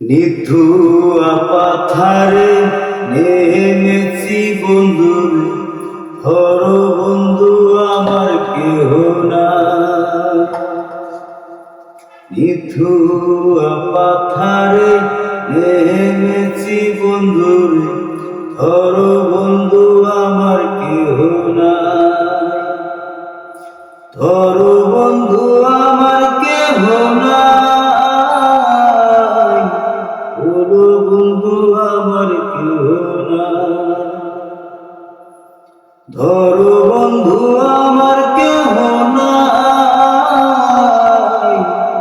নিধু পাথারে নেমেছি বন্ধু, ধর বন্ধু আমার কেহ না। নিধু পাথারে নেমেছি বন্ধু, ধর বন্ধু আমার কেহ না। ধর বন্ধু ধর বন্ধু, আমার কেহ নাই।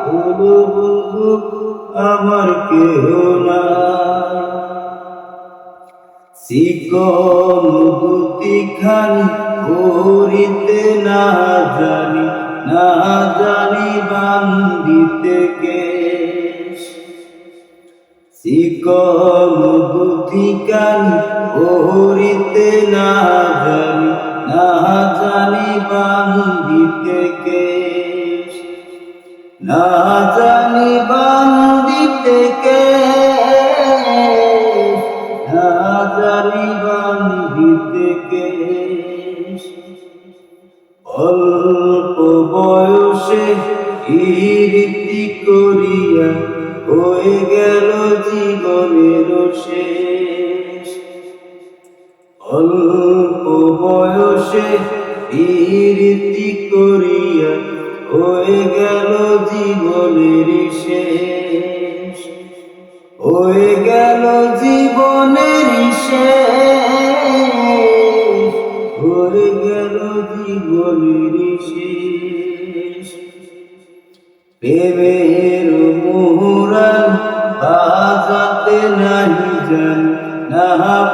বলো বন্ধু, আমার কেহ নাই। চিকন দুটি খানি করিতে না জানি না জানি বান্দিতে কেশ দুটি কানি করিতে না জানি না জানি বান্দিতে কেশ না জানি বান্দিতে কেশ না জানি বান্দিতে কেশ অল্প বয়সে করিয়া হয়ে গেল জীবনের শেষ। অল্প বয়সে কীর্তি করিয়া হয়ে গেল জীবনের শেষ। হয়ে গেল জীবনের শেষ। হয়ে গেল জীবনের শেষ। প্রেমের নাহি জান না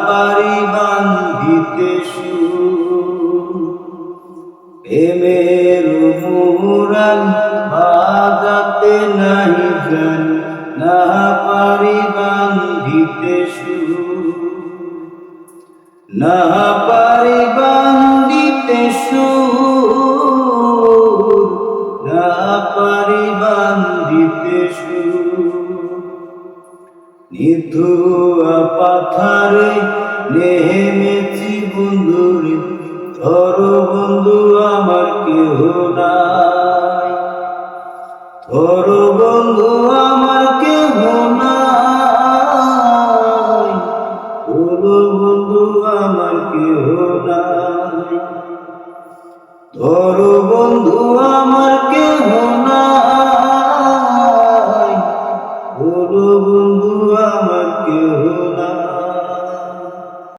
পারি বান্ধিতে প্রেমের মোহরান বাজাতে নাহি জান, না পারি বান্ধিতে না পারি বান্ধিতে সুর নিধু পাথারে নেমেছি বন্ধুরে ধর বন্ধু আমার কেহ নাই। ধর বন্ধু আমার কেহ নাই। বলো বন্ধু আমার কেহ নাই। ধর বন্ধু আমার কেহ নাই। বন্ধু